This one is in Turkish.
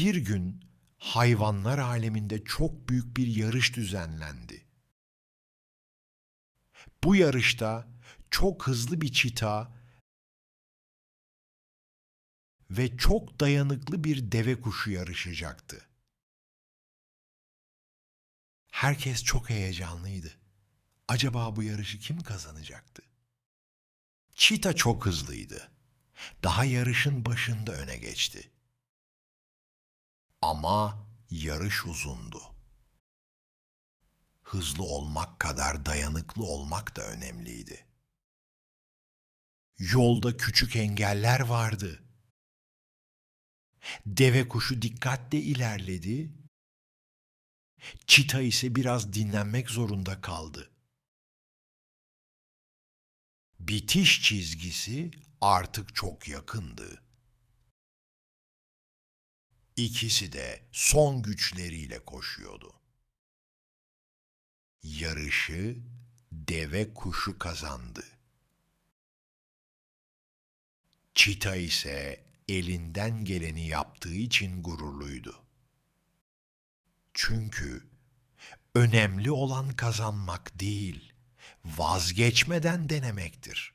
Bir gün hayvanlar aleminde çok büyük bir yarış düzenlendi. Bu yarışta çok hızlı bir çita ve çok dayanıklı bir deve kuşu yarışacaktı. Herkes çok heyecanlıydı. Acaba bu yarışı kim kazanacaktı? Çita çok hızlıydı. Daha yarışın başında öne geçti. Ama yarış uzundu. Hızlı olmak kadar dayanıklı olmak da önemliydi. Yolda küçük engeller vardı. Deve kuşu dikkatle ilerledi. Çita ise biraz dinlenmek zorunda kaldı. Bitiş çizgisi artık çok yakındı. İkisi de son güçleriyle koşuyordu. Yarışı deve kuşu kazandı. Çita ise elinden geleni yaptığı için gururluydu. Çünkü önemli olan kazanmak değil, vazgeçmeden denemektir.